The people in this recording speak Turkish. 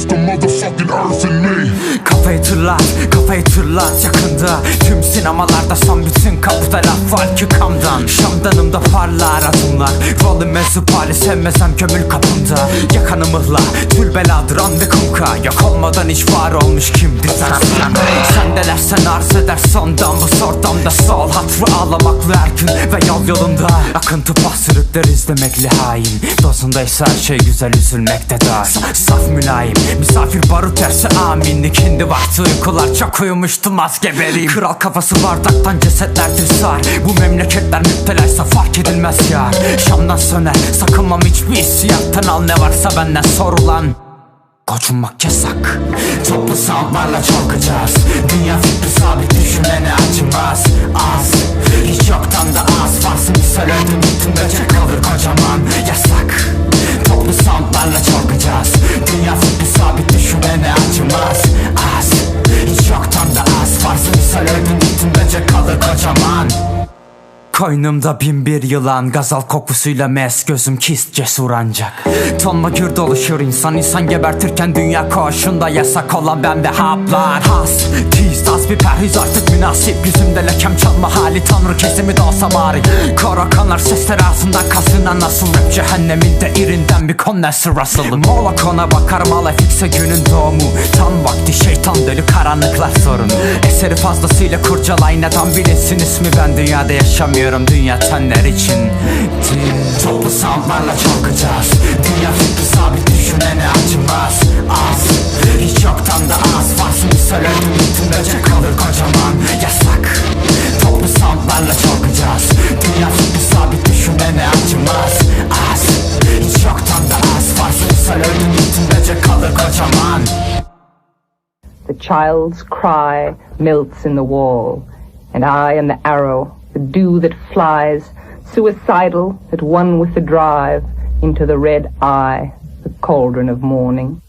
the motherfucking earth in me. Kafayı tırlat, kafayı tırlat yakında. Tüm sinemalarda son bütün kapıda laf var ki kamdan. Şamdanımda parlar adımlar. Rolü mezzup hali sevmezem gömül kapımda. Yakanı mıhla, tül beladır an ve kumka Yok olmadan hiç var olmuş kimdir sen Sendeler sen arz eder sondan bu sordamda Sol hatrı ağlamaklı her gün ve yol yolunda. Akıntı pahsırıklar izlemekli hain. Dozundaysa her şey güzel üzülmekte Sa- Saf mülayim misafir barut derse aminlik Hindi vakti uykular çok uyumuştum az geberiyim Kral kafası bardaktan cesetlerdir sar Bu memleketler müptelaysa fark edilmez yar. Şamdan söner sakınmam hiçbir hissiyattan al. Ne varsa benden sorulan Gocunmak yasak. Toplu soundlarla çalkacağız Koynumda bin bir yılan Gazal kokusuyla mes Gözüm kist cesur ancak. Tonla gür doluşur insan insan gebertirken Dünya koşunda yasak olan ben ve haplar. Has, tiz, az bir perhiz artık münasip. Yüzümde lekem çalma hali tanrı kesimi de olsa bari. Kara kanlar sesler ağzından kasınan Nasıl rap cehenneminde irinden bir kondenser asılı Mola kona bakar malefikse günün doğumu. Tam vakti dölü karanlıklar sorunu Eseri fazlasıyla kurcalayın neden bilinsin ismi? Ben dünyada yaşamıyorum dünya tenler için. Din. Toplu soundlarla çalkacağız Dünya fikri sabit düşünene acımaz. Az Hiç yoktan da az. Varsın bir söyledim bütün The child's cry melts in the wall, and I am the arrow, the dew that flies, suicidal, at one with the drive, into the red eye, the cauldron of morning.